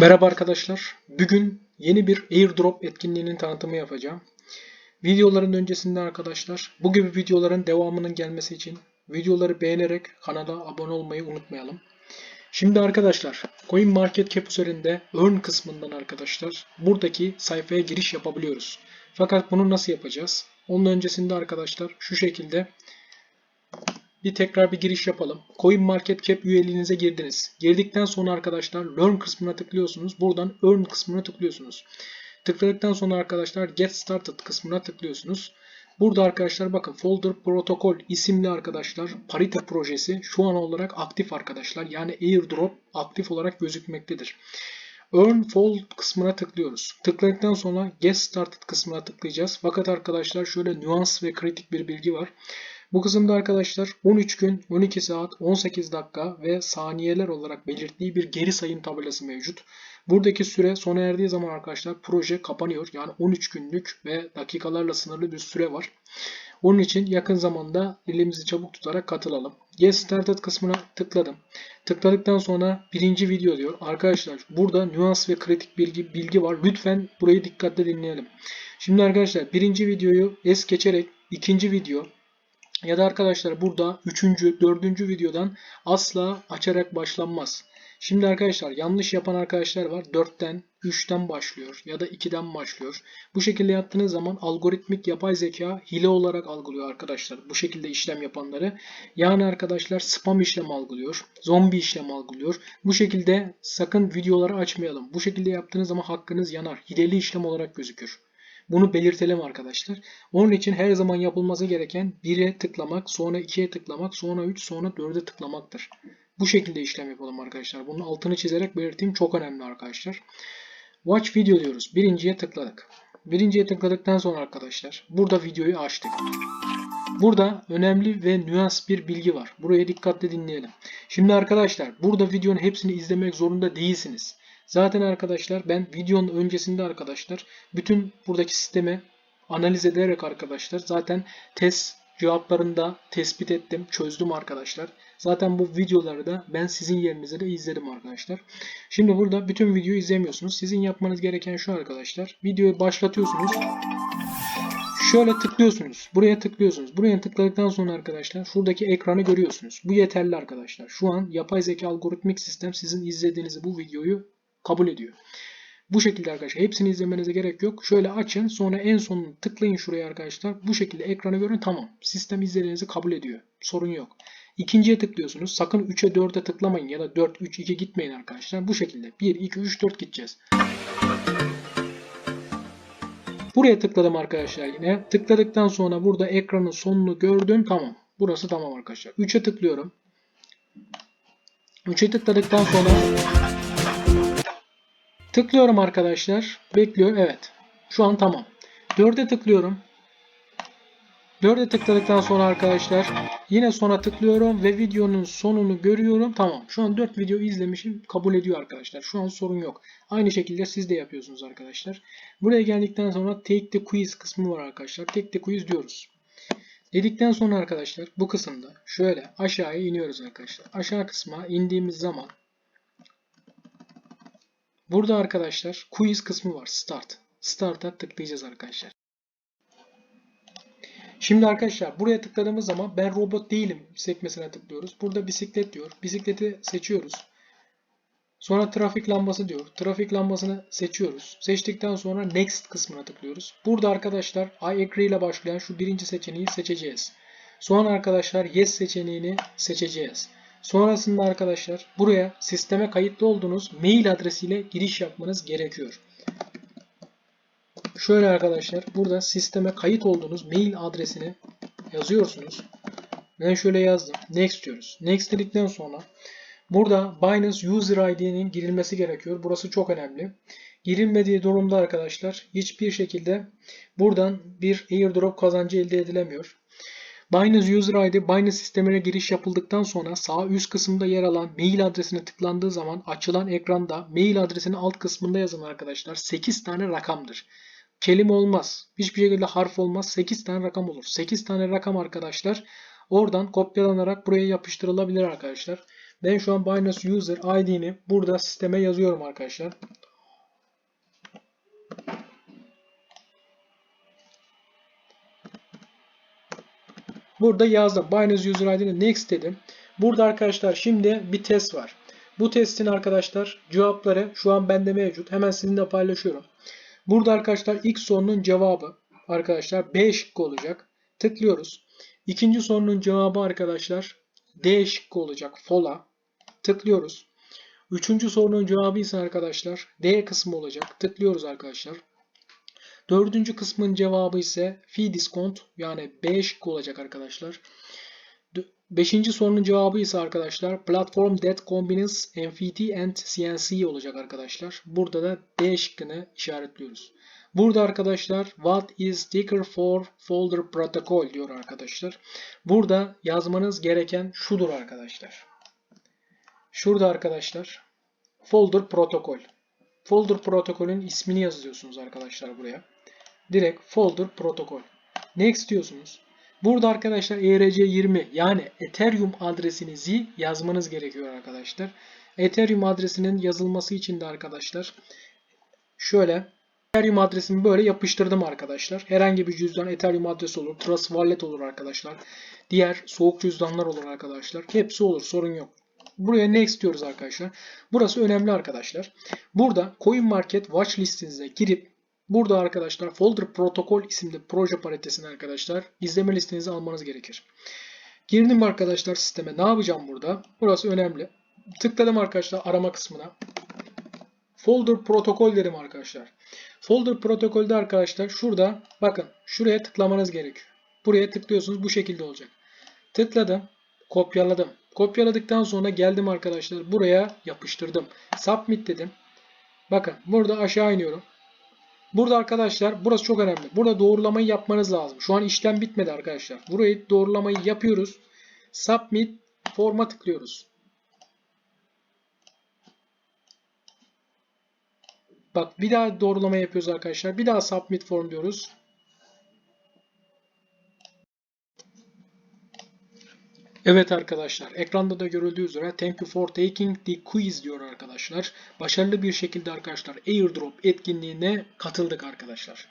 Merhaba arkadaşlar. Bugün yeni bir airdrop etkinliğinin tanıtımı yapacağım. Videoların öncesinde arkadaşlar bu gibi videoların devamının gelmesi için videoları beğenerek kanala abone olmayı unutmayalım. Şimdi arkadaşlar CoinMarketCap üzerinde Earn kısmından arkadaşlar buradaki sayfaya giriş yapabiliyoruz. Fakat bunu nasıl yapacağız? Onun öncesinde arkadaşlar şu şekilde bir tekrar bir giriş yapalım. CoinMarketCap üyeliğinize girdiniz. Girdikten sonra arkadaşlar Learn kısmına tıklıyorsunuz. Buradan Earn kısmına tıklıyorsunuz. Tıkladıktan sonra arkadaşlar Get Started kısmına tıklıyorsunuz. Burada arkadaşlar bakın Folder Protocol isimli arkadaşlar parite projesi şu an olarak aktif arkadaşlar. Yani airdrop aktif olarak gözükmektedir. Earn Fold kısmına tıklıyoruz. Tıkladıktan sonra Get Started kısmına tıklayacağız. Fakat arkadaşlar şöyle nüans ve kritik bir bilgi var. Bu kısımda arkadaşlar 13 gün, 12 saat, 18 dakika ve saniyeler olarak belirttiği bir geri sayım tabelası mevcut. Buradaki süre sona erdiği zaman arkadaşlar proje kapanıyor. Yani 13 günlük ve dakikalarla sınırlı bir süre var. Onun için yakın zamanda elimizi çabuk tutarak katılalım. Get Started kısmına tıkladım. Tıkladıktan sonra birinci video diyor. Arkadaşlar burada nüans ve kritik bilgi, bilgi var. Lütfen burayı dikkatle dinleyelim. Şimdi arkadaşlar birinci videoyu es geçerek ikinci video ya da arkadaşlar burada üçüncü, dördüncü videodan asla açarak başlanmaz. Şimdi arkadaşlar yanlış yapan arkadaşlar var. 4'ten, 3'ten başlıyor ya da 2'den başlıyor. Bu şekilde yaptığınız zaman algoritmik yapay zeka hile olarak algılıyor arkadaşlar. Bu şekilde işlem yapanları. Yani arkadaşlar spam işlem algılıyor. Zombi işlem algılıyor. Bu şekilde sakın videoları açmayalım. Bu şekilde yaptığınız zaman hakkınız yanar. Hileli işlem olarak gözükür. Bunu belirtelim arkadaşlar. Onun için her zaman yapılması gereken 1'e tıklamak, sonra 2'ye tıklamak, sonra 3, sonra 4'e tıklamaktır. Bu şekilde işlem yapalım arkadaşlar. Bunun altını çizerek belirteyim. Çok önemli arkadaşlar. Watch video diyoruz. Birinciye tıkladık. Birinciye tıkladıktan sonra arkadaşlar burada videoyu açtık. Burada önemli ve nüans bir bilgi var. Buraya dikkatle dinleyelim. Şimdi arkadaşlar burada videonun hepsini izlemek zorunda değilsiniz. Zaten arkadaşlar ben videonun öncesinde arkadaşlar bütün buradaki sistemi analiz ederek arkadaşlar zaten test cevaplarını da tespit ettim, çözdüm arkadaşlar. Zaten bu videoları da ben sizin yerinize de izledim arkadaşlar. Şimdi burada bütün videoyu izlemiyorsunuz. Sizin yapmanız gereken şu arkadaşlar. Videoyu başlatıyorsunuz. Şöyle tıklıyorsunuz. Buraya tıklıyorsunuz. Buraya tıkladıktan sonra arkadaşlar şuradaki ekranı görüyorsunuz. Bu yeterli arkadaşlar. Şu an yapay zeka algoritmik sistem sizin izlediğiniz bu videoyu kabul ediyor. Bu şekilde arkadaşlar hepsini izlemenize gerek yok. Şöyle açın sonra en sonunu tıklayın şuraya arkadaşlar. Bu şekilde ekranı görün tamam. Sistem izlediğinizi kabul ediyor. Sorun yok. İkinciye tıklıyorsunuz. Sakın 3'e 4'e tıklamayın ya da 4, 3, 2 gitmeyin arkadaşlar. Bu şekilde 1, 2, 3, 4 gideceğiz. Buraya tıkladım arkadaşlar yine. Tıkladıktan sonra burada ekranın sonunu gördüm. Tamam. Burası tamam arkadaşlar. 3'e tıklıyorum. 3'e tıkladıktan sonra Tıklıyorum arkadaşlar. Bekliyor. Evet. Şu an tamam. 4'e tıklıyorum. 4'e tıkladıktan sonra arkadaşlar yine sona tıklıyorum ve videonun sonunu görüyorum. Tamam. Şu an 4 video izlemişim. Kabul ediyor arkadaşlar. Şu an sorun yok. Aynı şekilde siz de yapıyorsunuz arkadaşlar. Buraya geldikten sonra take the quiz kısmı var arkadaşlar. Take the quiz diyoruz. Dedikten sonra arkadaşlar bu kısımda şöyle aşağıya iniyoruz arkadaşlar. Aşağı kısma indiğimiz zaman Burada arkadaşlar quiz kısmı var. Start. Start'a tıklayacağız arkadaşlar. Şimdi arkadaşlar buraya tıkladığımız zaman ben robot değilim sekmesine tıklıyoruz. Burada bisiklet diyor. Bisikleti seçiyoruz. Sonra trafik lambası diyor. Trafik lambasını seçiyoruz. Seçtikten sonra next kısmına tıklıyoruz. Burada arkadaşlar I agree ile başlayan şu birinci seçeneği seçeceğiz. Sonra arkadaşlar yes seçeneğini seçeceğiz. Sonrasında arkadaşlar buraya sisteme kayıtlı olduğunuz mail adresiyle giriş yapmanız gerekiyor. Şöyle arkadaşlar burada sisteme kayıt olduğunuz mail adresini yazıyorsunuz. Ben şöyle yazdım. Next diyoruz. Next dedikten sonra burada Binance User ID'nin girilmesi gerekiyor. Burası çok önemli. Girilmediği durumda arkadaşlar hiçbir şekilde buradan bir airdrop kazancı elde edilemiyor. Binance User ID Binance sistemine giriş yapıldıktan sonra sağ üst kısımda yer alan mail adresine tıklandığı zaman açılan ekranda mail adresinin alt kısmında yazan arkadaşlar 8 tane rakamdır. Kelime olmaz. Hiçbir şekilde harf olmaz. 8 tane rakam olur. 8 tane rakam arkadaşlar oradan kopyalanarak buraya yapıştırılabilir arkadaşlar. Ben şu an Binance User ID'ni burada sisteme yazıyorum arkadaşlar. Burada yazdım. Binance User ID'ni next dedim. Burada arkadaşlar şimdi bir test var. Bu testin arkadaşlar cevapları şu an bende mevcut. Hemen sizinle paylaşıyorum. Burada arkadaşlar ilk sorunun cevabı arkadaşlar B şıkkı olacak. Tıklıyoruz. İkinci sorunun cevabı arkadaşlar D şıkkı olacak. Fola. Tıklıyoruz. Üçüncü sorunun cevabı ise arkadaşlar D kısmı olacak. Tıklıyoruz arkadaşlar. Dördüncü kısmın cevabı ise fee discount yani B şıkkı olacak arkadaşlar. Beşinci sorunun cevabı ise arkadaşlar platform that combines MFT and CNC olacak arkadaşlar. Burada da D şıkkını işaretliyoruz. Burada arkadaşlar what is sticker for folder protocol diyor arkadaşlar. Burada yazmanız gereken şudur arkadaşlar. Şurada arkadaşlar folder protokol. Folder protokolün ismini yazıyorsunuz arkadaşlar buraya. Direkt folder protokol. Next diyorsunuz. Burada arkadaşlar ERC20 yani Ethereum adresinizi yazmanız gerekiyor arkadaşlar. Ethereum adresinin yazılması için de arkadaşlar şöyle Ethereum adresimi böyle yapıştırdım arkadaşlar. Herhangi bir cüzdan Ethereum adresi olur. Trust Wallet olur arkadaşlar. Diğer soğuk cüzdanlar olur arkadaşlar. Hepsi olur sorun yok. Buraya next diyoruz arkadaşlar. Burası önemli arkadaşlar. Burada CoinMarket watch listinize girip burada arkadaşlar Folder Protocol isimli proje paletesini arkadaşlar izleme listenize almanız gerekir. Girdim arkadaşlar sisteme. Ne yapacağım burada? Burası önemli. Tıkladım arkadaşlar arama kısmına. Folder protokol dedim arkadaşlar. Folder protokolde arkadaşlar şurada bakın şuraya tıklamanız gerekiyor. Buraya tıklıyorsunuz bu şekilde olacak. Tıkladım. Kopyaladım. Kopyaladıktan sonra geldim arkadaşlar buraya yapıştırdım. Submit dedim. Bakın burada aşağı iniyorum. Burada arkadaşlar burası çok önemli. Burada doğrulamayı yapmanız lazım. Şu an işlem bitmedi arkadaşlar. Burayı doğrulamayı yapıyoruz. Submit forma tıklıyoruz. Bak bir daha doğrulama yapıyoruz arkadaşlar. Bir daha submit form diyoruz. Evet arkadaşlar ekranda da görüldüğü üzere thank you for taking the quiz diyor arkadaşlar. Başarılı bir şekilde arkadaşlar airdrop etkinliğine katıldık arkadaşlar.